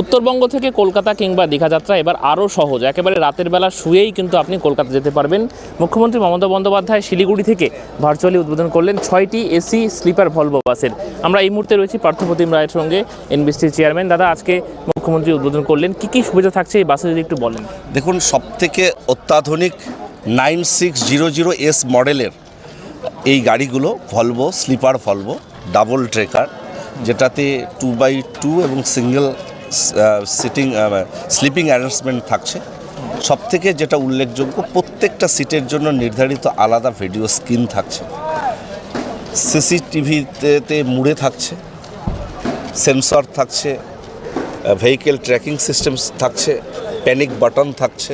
উত্তরবঙ্গ থেকে কলকাতা কিংবা দীঘা যাত্রা এবার আরও সহজ। একেবারে রাতের বেলা শুয়েই কিন্তু আপনি কলকাতা যেতে পারবেন। মুখ্যমন্ত্রী মমতা বন্দ্যোপাধ্যায় শিলিগুড়ি থেকে ভার্চুয়ালি উদ্বোধন করলেন ছয়টি এসি স্লিপার ভলভো বাসের। আমরা এই মুহূর্তে রয়েছি পার্থপ্রতিম রায়ের সঙ্গে এনবিসির চেয়ারম্যান। দাদা, আজকে মুখ্যমন্ত্রী উদ্বোধন করলেন। কি কি সুবিধা থাকছে এই বাসে যদি একটু বলেন? দেখুন, সবথেকে অত্যাধুনিক nine six zero zero S মডেলের এই গাড়িগুলো, Volvo, sleeper Volvo, double trekker, যেটাতে টু বাই টু এবং সিঙ্গেল সিটিং স্লিপিং অ্যারেঞ্জমেন্ট থাকছে। সবথেকে যেটা উল্লেখযোগ্য, প্রত্যেকটা সিটের জন্য নির্ধারিত আলাদা ভিডিও স্ক্রিন থাকছে। সিসিটিভিতে মুড়ে থাকছে সেন্সর থাকছে ভেহিকেল ট্র্যাকিং সিস্টেম থাকছে প্যানিক বাটন থাকছে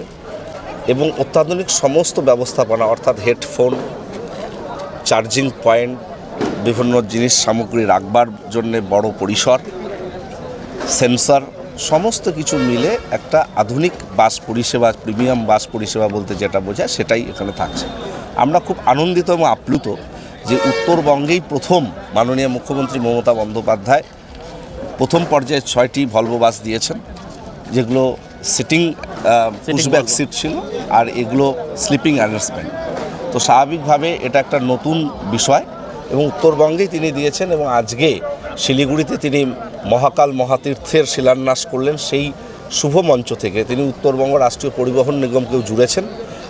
এবং অত্যাধুনিক সমস্ত ব্যবস্থাপনা, অর্থাৎ হেডফোন চার্জিং পয়েন্ট বিভিন্ন জিনিস সামগ্রী রাখবার জন্যে বড় পরিসর। সেন্সর সমস্ত কিছু মিলে একটা আধুনিক বাস পরিষেবা প্রিমিয়াম বাস পরিষেবা বলতে যেটা বোঝায় সেটাই এখানে থাকছে আমরা খুব আনন্দিত এবং আপ্লুত যে উত্তরবঙ্গেই প্রথম মাননীয় মুখ্যমন্ত্রী মমতা বন্দ্যোপাধ্যায় প্রথম পর্যায়ে ছয়টি ভলভো বাস দিয়েছেন যেগুলো সিটিং পুশব্যাক। সিট ছিল আর এগুলো স্লিপিং অ্যারেঞ্জমেন্ট তো স্বাভাবিকভাবে এটা একটা নতুন বিষয় এবং উত্তরবঙ্গেই তিনি দিয়েছেন এবং আজকে শিলিগুড়িতে তিনি মহাকাল মহাতীর্থের শিলান্যাস করলেন। সেই শুভ মঞ্চ থেকে তিনি উত্তরবঙ্গ রাষ্ট্রীয় পরিবহন নিগমকেও জুড়েছেন।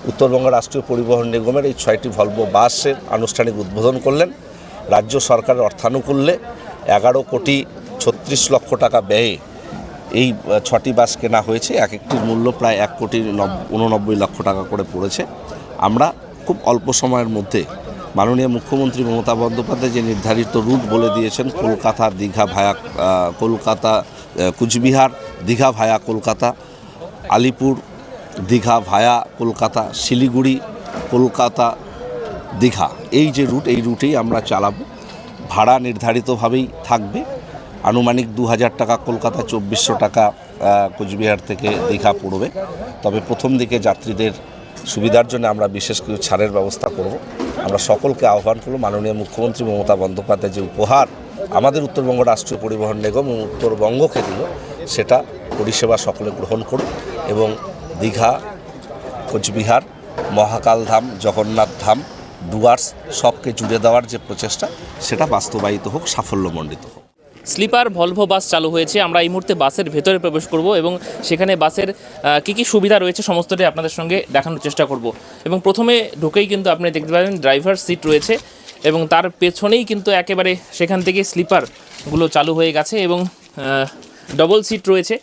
উত্তরবঙ্গ রাষ্ট্রীয় পরিবহন নিগমের এই ছয়টি ভলভো বাসের আনুষ্ঠানিক উদ্বোধন করলেন। রাজ্য সরকারের অর্থানুকূল্যে এগারো কোটি ছত্রিশ লক্ষ টাকা ব্যয়ে এই ছটি বাস কেনা হয়েছে। এক একটির মূল্য প্রায় এক কোটি নব- উননব্বই লক্ষ টাকা করে পড়েছে। আমরা খুব অল্প সময়ের মধ্যে মাননীয় মুখ্যমন্ত্রী মমতা বন্দ্যোপাধ্যায় যে নির্ধারিত রুট বলে দিয়েছেন, কলকাতা, দীঘা ভায়া কলকাতা কুচবিহার, দীঘা ভায়া, কলকাতা, আলিপুর, দীঘা ভায়া, কলকাতা, শিলিগুড়ি, কলকাতা, দীঘা। এই যে রুট, এই রুটেই আমরা চালাবো। ভাড়া নির্ধারিতভাবেই থাকবে। আনুমানিক দু হাজার টাকা কলকাতা, চব্বিশশো টাকা কোচবিহার থেকে দীঘা পড়বে। তবে প্রথম দিকে যাত্রীদের সুবিধার জন্য আমরা বিশেষ কিছু ছাড়ের ব্যবস্থা করব। আমরা সকলকে আহ্বান করব, মাননীয় মুখ্যমন্ত্রী মমতা বন্দ্যোপাধ্যায় যে উপহার আমাদের উত্তরবঙ্গ রাষ্ট্রীয় পরিবহন নিগম এবং উত্তরবঙ্গকে দিল, সেটা পরিষেবা সকলে গ্রহণ করুন এবং দীঘা, কোচবিহার, মহাকাল ধাম, জগন্নাথ ধাম, ডুয়ার্স সবকে জুড়ে দেওয়ার যে প্রচেষ্টা, সেটা বাস্তবায়িত হোক, সাফল্যমণ্ডিত হোক। স্লিপার ভলভো বাস চালু হয়েছে। আমরা এই মুহূর্তে বাসের ভেতরে প্রবেশ করব এবং সেখানে বাসের কি কি সুবিধা রয়েছে সমস্তটাই আপনাদের সঙ্গে দেখানোর চেষ্টা করব। এবং প্রথমে ঢুকেই কিন্তু আপনি দেখতে পাবেন ড্রাইভার সিট রয়েছে এবং তার পেছনেই কিন্তু একেবারে সেখান থেকে স্লিপারগুলো চালু হয়ে গেছে এবং ডবল সিট রয়েছে।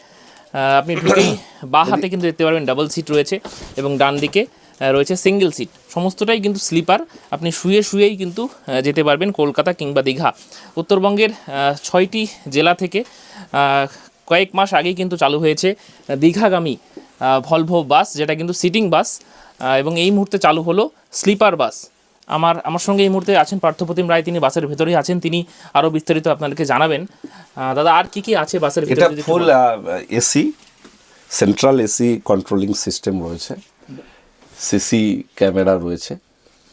আপনি ঢুকেই বা হাতে কিন্তু দেখতে পারবেন ডাবল সিট রয়েছে এবং ডান দিকে। রয়েছে সিঙ্গেল সিট সমস্তটাই কিন্তু স্লিপার আপনি শুয়ে শুয়েই কিন্তু যেতে পারবেন কলকাতা কিংবা দীঘা। উত্তরবঙ্গের ছয়টি জেলা থেকে কয়েক মাস আগেই কিন্তু চালু হয়েছে দীঘাগামী ভলভো বাস যেটা কিন্তু সিটিং বাস এবং এই মুহূর্তে চালু হলো স্লিপার বাস আমার আমার সঙ্গে এই মুহূর্তে আছেন পার্থপ্রতিম রায় তিনি বাসের ভেতরেই আছেন তিনি আরও বিস্তারিত আপনাদেরকে জানাবেন। দাদা আর কি কি আছে বাসের এটা ভিতরে full AC central AC controlling system রয়েছে। সিসি ক্যামেরা রয়েছে।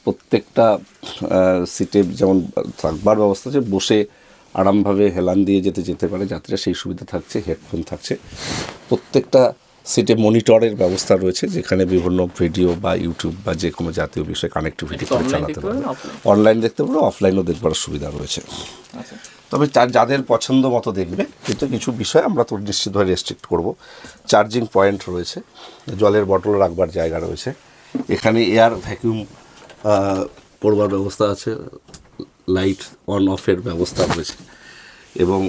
প্রত্যেকটা সিটে যেমন থাকবার ব্যবস্থা আছে বসে আরামভাবে হেলান দিয়ে যেতে যেতে পারে। যাত্রীরা সেই সুবিধা থাকছে হেডফোন থাকছে। প্রত্যেকটা সিটে মনিটরের ব্যবস্থা রয়েছে যেখানে বিভিন্ন ভিডিও বা ইউটিউব বা যে কোনো জাতীয় বিষয়ে কানেক্টিভিটি করে online চালাতে পারবে অনলাইন দেখতে পারো অফলাইনও দেখবার সুবিধা রয়েছে। আচ্ছা। তবে যাদের পছন্দ মতো দেখবে কিন্তু কিছু বিষয় আমরা তো নিশ্চিতভাবে রেস্ট্রিক্ট করব। চার্জিং পয়েন্ট রয়েছে জলের বটল রাখবার জায়গা রয়েছে। এখানে এয়ার ভ্যাকিউম পড়বার ব্যবস্থা আছে, লাইট অন অফের ব্যবস্থা রয়েছে। এবং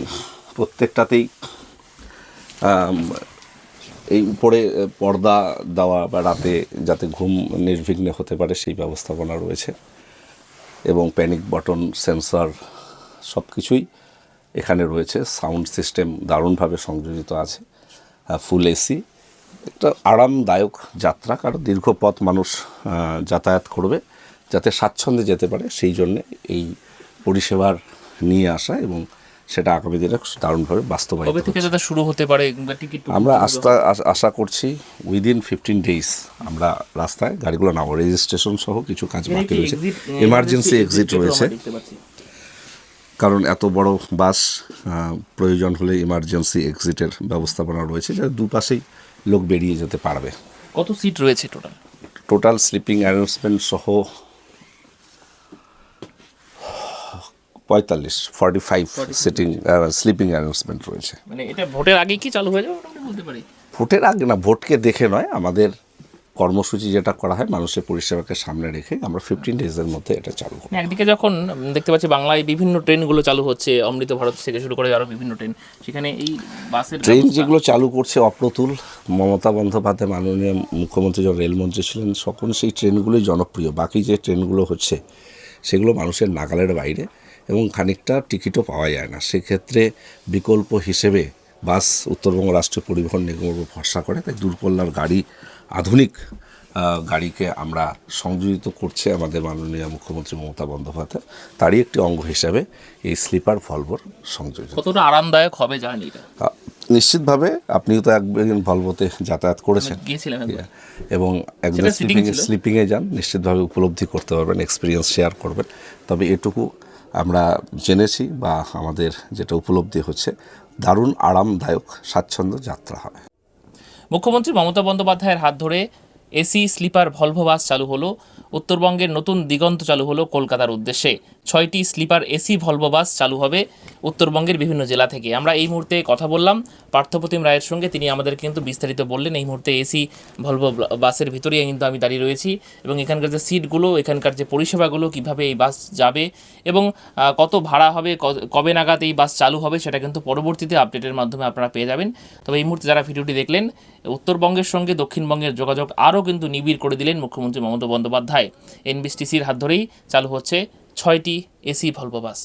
প্রত্যেকটাতেই এই উপরে পর্দা দেওয়া বা রাতে যাতে ঘুম নির্বিঘ্নে হতে পারে সেই ব্যবস্থাপনা রয়েছে। এবং প্যানিক বটন সেন্সর সব কিছুই এখানে রয়েছে। সাউন্ড সিস্টেম দারুণভাবে সংযোজিত আছে। ফুল এসি একটা আরামদায়ক যাত্রা কারণ দীর্ঘ পথ মানুষ যাতায়াত করবে যাতে স্বাচ্ছন্দ্যে যেতে পারে সেই জন্যে এই পরিষেবার নিয়ে আসা এবং সেটা আগামী দিনে দারুণভাবে বাস্তবায়িত কবে থেকে যাতে শুরু হতে পারে আমরা আস্থা আশ- আশা করছি উইদিন ফিফটিন ডেজ আমরা রাস্তায় গাড়িগুলো নামবো। রেজিস্ট্রেশন সহ কিছু কাজ বাকি রয়েছে। এমার্জেন্সি এক্সিট রয়েছে। কারণ এত বড় বাস প্রয়োজন হলে ইমার্জেন্সি এক্সিটের ব্যবস্থাপনা রয়েছে যা দুপাশেই লোক বেরিয়ে যেতে পারবে। কত সিট রয়েছে টোটাল টোটাল স্লিপিং অ্যারেঞ্জমেন্ট সহ পঁয়তাল্লিশ forty five seating sleeping arrangement রয়েছে। মানে এটা ভোটের আগে কি চালু হয়ে যাবে? বলতে পারি। ভোটের আগে না ভোটকে দেখে নয় আমাদের কর্মসূচি যেটা করা হয় মানুষের পরিষেবাকে সামনে রেখে আমরা ফিফটিন ডেজের মধ্যে এটা চালু করি মানে একদিকে যখন দেখতে পাচ্ছি বাংলায় বিভিন্ন ট্রেনগুলো চালু হচ্ছে অমৃত ভারত থেকে শুরু করে আরও বিভিন্ন ট্রেন সেখানে এই বাসের ট্রেন যেগুলো চালু করছে অপ্রতুল মমতা বন্দ্যোপাধ্যায় মাননীয় মুখ্যমন্ত্রী যখন রেলমন্ত্রী ছিলেন তখন সেই ট্রেনগুলোই জনপ্রিয়। বাকি যে ট্রেনগুলো হচ্ছে সেগুলো মানুষের নাগালের বাইরে এবং খানিকটা টিকিটও পাওয়া যায় না। সেক্ষেত্রে বিকল্প হিসেবে বাস উত্তরবঙ্গ রাষ্ট্রীয় পরিবহন নিগমের উপর ভরসা করে তাই দূরপল্লার গাড়ি আধুনিক গাড়িকে আমরা সংযোজিত করছে আমাদের মাননীয় মুখ্যমন্ত্রী মমতা বন্দ্যোপাধ্যায়। তারই একটি অঙ্গ হিসাবে এই স্লিপার ভলভোর সংযোজন কতটা আরামদায়ক হবে জানি নিশ্চিতভাবে আপনিও তো একদিন ভলভোতে যাতায়াত করেছেন। এবং একজন সেটা sitting স্লিপিং স্লিপিংয়ে যান নিশ্চিতভাবে উপলব্ধি করতে পারবেন এক্সপিরিয়েন্স শেয়ার করবেন। তবে এটুকু আমরা জেনেছি বা আমাদের যেটা উপলব্ধি হচ্ছে দারুণ আরামদায়ক স্বাচ্ছন্দ্য যাত্রা হবে মুখ্যমন্ত্রী মমতা বন্দ্যোপাধ্যায়ের হাত ধরে এসি, স্লিপার, ভলভো বাস চালু হলো। উত্তরবঙ্গের নতুন দিগন্ত চালু হলো কলকাতার উদ্দেশ্যে। ছয়টি স্লিপার এসি ভলভো বাস চালু হবে উত্তরবঙ্গের বিভিন্ন জেলা থেকে। আমরা এই মুহূর্তে কথা বললাম, পার্থপ্রতিম রায়ের সঙ্গে তিনি আমাদের কিন্তু বিস্তারিত বললেন এই মুহূর্তে এসি ভলভো বাসের ভিতরেই কিন্তু আমি দাঁড়িয়ে রয়েছি এবং এখানকার যে সিটগুলো, এখানকার যে পরিষেবাগুলো, কীভাবে এই বাস যাবে এবং কত ভাড়া হবে কবে নাগাদ এই বাস চালু হবে সেটা কিন্তু পরবর্তীতে আপডেটের মাধ্যমে আপনারা পেয়ে যাবেন। তবে এই মুহূর্তে যারা ভিডিওটি দেখলেন, উত্তরবঙ্গের সঙ্গে দক্ষিণবঙ্গের যোগাযোগ আরও কিন্তু নিবিড় করে দিলেন মুখ্যমন্ত্রী মমতা বন্দ্যোপাধ্যায়। এনবিসটিসির হাত ধরেই চালু হচ্ছে ছয়টি এসি ভলভো বাস।